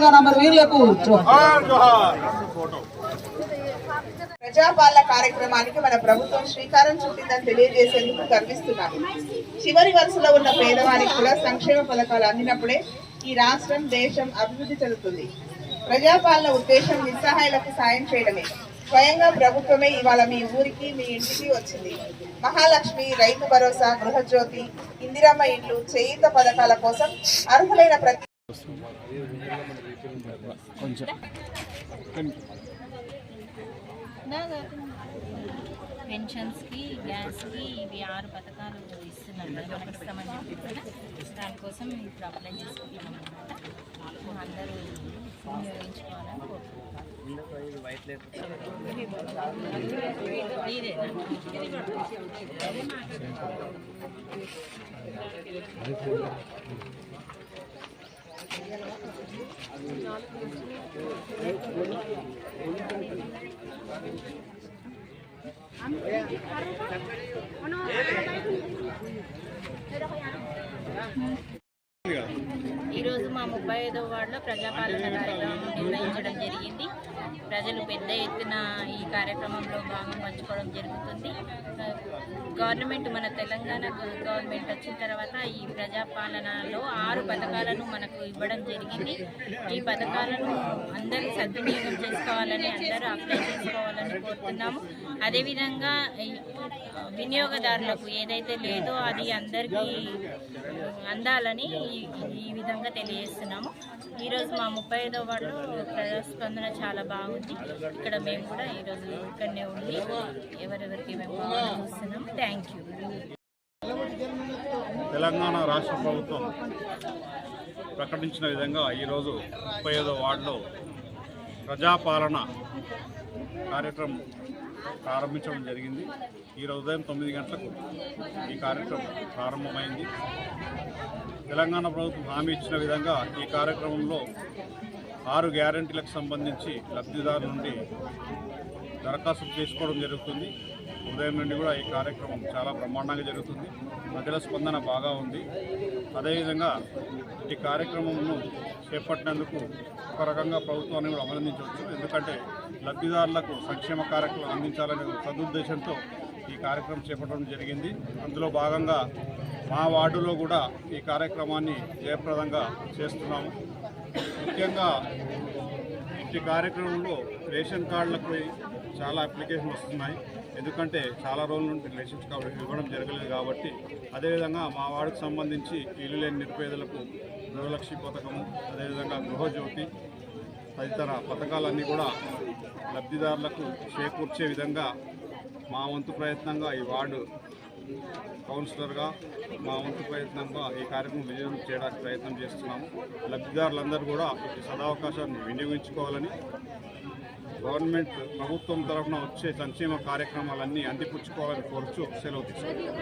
తెలంగాణ మరి వీరులకు ప్రజాపాలన కార్యక్రమానికి మన ప్రభుత్వం శ్రీకారం చుట్టిందని తెలియజేసేందుకు గర్విస్తున్నాను. చివరి వరుసలో ఉన్న పేదవారికి కూడా సంక్షేమ పథకాలు అందినప్పుడే ఈ రాష్ట్రం దేశం అభివృద్ధి చెందుతుంది. ప్రజాపాలన ఉద్దేశం నిస్సహాయులకు సాయం చేయడమే. స్వయంగా ప్రభుత్వమే ఇవాళ మీ ఊరికి మీ ఇంటికి వచ్చింది. మహాలక్ష్మి రైతు భరోసా గృహజ్యోతి ఇందిరమ్మ ఇండ్లు చేయిత పథకాల కోసం అర్హులైన ప్రతి పెన్షన్స్కి గ్యాస్కి ఇవి ఆరు పథకాలు ఇస్తున్నారు. మనకి ఇస్తామని చెప్పి దానికోసం ఇప్పుడు అప్లై చేసుకుంటున్నాం అనమాట అందరూ వినియోగించుకోవాలని కోరుకుంటున్నాం. ఈరోజు మా ముప్పై ఐదవ వార్డులో ప్రజాపాలన కార్యక్రమం నిర్వహించడం జరిగింది. ప్రజలు పెద్ద ఎత్తున ఈ కార్యక్రమంలో భాగం పంచుకోవడం జరుగుతుంది. గవర్నమెంట్ మన తెలంగాణ గవర్నమెంట్ వచ్చిన తర్వాత ఈ ప్రజాపాలనలో ఆరు పథకాలను మనకు ఇవ్వడం జరిగింది. ఈ పథకాలను అందరూ సద్వినియోగం చేసుకోవాలని అందరూ అప్లై చేసుకోవాలని కోరుతున్నాము. అదేవిధంగా వినియోగదారులకు ఏదైతే లేదో అది అందరికీ అందాలని ఈ- విధంగా తెలియజేస్తున్నాము. ఈరోజు మా ముప్పై ఐదో వార్డులో ప్రజాస్పందన చాలా బాగా బాగుంది. ఇక్కడ మేము కూడా ఈరోజు ఇక్కడనే ఉండి ఎవరెవరికి మేము చూస్తున్నాం. థ్యాంక్ యూ తెలంగాణ రాష్ట్ర ప్రభుత్వం ప్రకటించిన విధంగా ఈరోజు ముప్పై ఐదో వార్డులో ప్రజాపాలన కార్యక్రమం ప్రారంభించడం జరిగింది. ఈరోజు ఉదయం తొమ్మిది గంటలకు ఈ కార్యక్రమం ప్రారంభమైంది. తెలంగాణ ప్రభుత్వం హామీ ఇచ్చిన విధంగా ఈ కార్యక్రమంలో ఆరు గ్యారంటీలకు సంబంధించి లబ్ధిదారు నుండి దరఖాస్తు చేసుకోవడం జరుగుతుంది. ఉదయం నుండి కూడా ఈ కార్యక్రమం చాలా బ్రహ్మాండంగా జరుగుతుంది. ప్రజల స్పందన బాగా ఉంది. అదేవిధంగా ఈ కార్యక్రమంను చేపట్టినందుకు ఒక రకంగా ప్రభుత్వాన్ని కూడా అభినందించవచ్చు. ఎందుకంటే లబ్ధిదారులకు సంక్షేమ కార్యక్రమం అందించాలనే సదుద్దేశంతో ఈ కార్యక్రమం చేపట్టడం జరిగింది. అందులో భాగంగా మా వార్డులో కూడా ఈ కార్యక్రమాన్ని జయప్రదంగా చేస్తున్నాము. ముఖ్యంగా ఈ కార్యక్రమంలో రేషన్ కార్డులకు చాలా అప్లికేషన్ వస్తున్నాయి. ఎందుకంటే చాలా రోజుల నుండి రేషన్ కార్డు ఇవ్వడం జరగలేదు కాబట్టి అదేవిధంగా మా వార్డుకు సంబంధించి ఇల్లు లేని నిరుపేదలకు గృహలక్ష్మి పథకము అదేవిధంగా గృహజ్యోతి తదితర పథకాలన్నీ కూడా లబ్ధిదారులకు చేకూర్చే విధంగా మా వంతు ప్రయత్నంగా ఈ వార్డు కౌన్సిలర్గా మా వంతు ప్రయత్నంగా ఈ కార్యక్రమం విజయం చేయడానికి ప్రయత్నం చేస్తున్నాము. లబ్ధిదారులందరూ కూడా ఈ సదావకాశాన్ని వినియోగించుకోవాలని గవర్నమెంట్ ప్రభుత్వం తరఫున వచ్చే సంక్షేమ కార్యక్రమాలన్నీ అందిపుచ్చుకోవాలని కోరుచు సెలవు తీసుకుంటాం